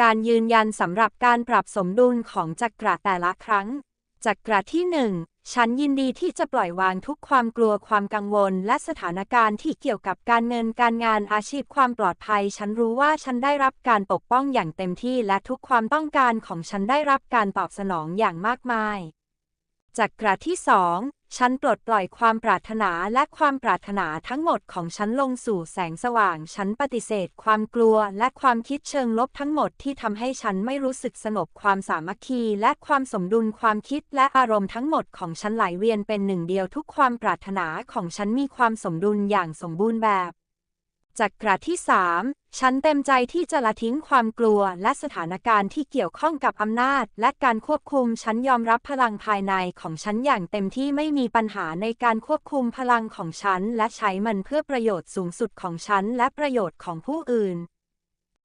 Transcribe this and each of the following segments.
การยืนยันสำหรับการปรับสมดุลของจักระแต่ละครั้ง จักระที่หนึ่งฉันยินดีที่จะปล่อยวางทุกความกลัวความกังวล และสถานการณ์ที่เกี่ยวกับการเงินการงานอาชีพความปลอดภัย ฉันรู้ว่าฉันได้รับการปกป้องอย่างเต็มที่และทุกความต้องการของฉันได้รับการตอบสนองอย่างมากมายจักระที่สอง ฉันปลดปล่อยความปรารถนาและความปรารถนาทั้งหมดของฉันลงสู่แสงสว่าง ฉันปฏิเสธ ความกลัว และความคิดเชิงลบทั้งหมดที่ทำให้ฉันไม่รู้สึกสงบความสามัคคี และความสมดุลความคิดและอารมณ์ทั้งหมดของฉันไหลเวียนเป็นหนึ่งเดียวทุกความปรารถนาของฉันมีความสมดุลอย่างสมบูรณ์แบบ จักระที่สามฉันเต็มใจที่จะละทิ้งความกลัวและสถานการณ์ที่เกี่ยวข้องกับอำนาจ และการควบคุม ฉันยอมรับพลังภายในของฉันอย่างเต็มที่ไม่มีปัญหาในการควบคุมพลังของฉัน และใช้มันเพื่อประโยชน์สูงสุดของฉันและประโยชน์ของผู้อื่น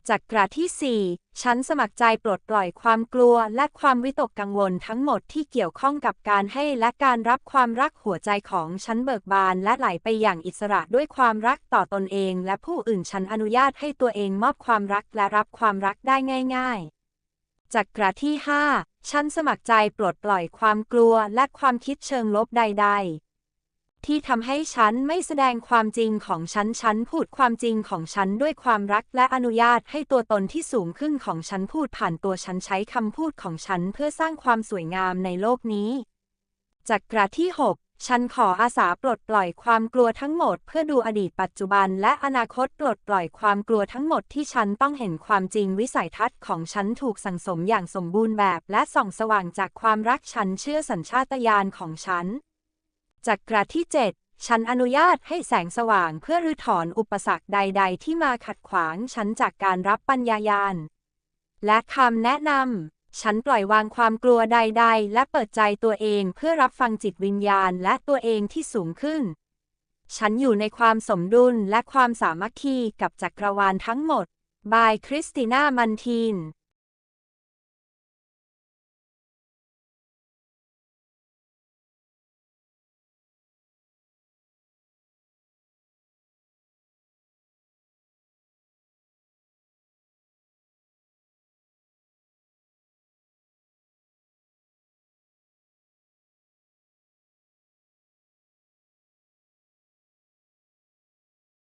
จักระที่ 4 ฉันสมัครใจปลดปล่อยความกลัวและความวิตกกังวลทั้งหมดที่เกี่ยวข้องกับการให้และการรับความรักหัวใจของฉันเบิกบานและไหลไปอย่างอิสระด้วยความรักต่อตนเองและผู้อื่นฉันอนุญาตให้ตัวเองมอบความรักและรับความรักได้ง่าย ๆจักระที่ 5 ฉันสมัครใจปลดปล่อยความกลัวและความคิดเชิงลบใดๆ ที่ทำให้ฉันไม่แสดงความจริงของฉัน ฉันพูดความจริงของฉันด้วยความรักและอนุญาตให้ตัวตนที่สูงขึ้นของฉันพูดผ่านตัวฉันใช้คำพูดของฉันเพื่อสร้างความสวยงามในโลกนี้ จากกระที่ 6 ฉันขออาสาปลดปล่อยความกลัวทั้งหมด เพื่อดูอดีตปัจจุบันและอนาคตปลดปล่อยความกลัวทั้งหมดที่ฉันต้องเห็นความจริงวิสัยทัศน์ของฉันถูกสั่งสมอย่างสมบูรณ์แบบ และส่องสว่างจากความรักฉันเชื่อสัญชาตญาณของฉัน จากกระที่ 7 ฉันอนุญาตให้แสงสว่างเพื่อรื้อถอนอุปสรรคใด ๆ ที่มาขัดขวางฉันจากการรับปัญญายาณ และคำแนะนำ ฉันปล่อยวางความกลัวใด ๆ และเปิดใจตัวเองเพื่อรับฟังจิตวิญญาณและตัวเองที่สูงขึ้น ฉันอยู่ในความสมดุลและความสามัคคีกับจักรวาลทั้งหมด บายคริสติน่ามันทีน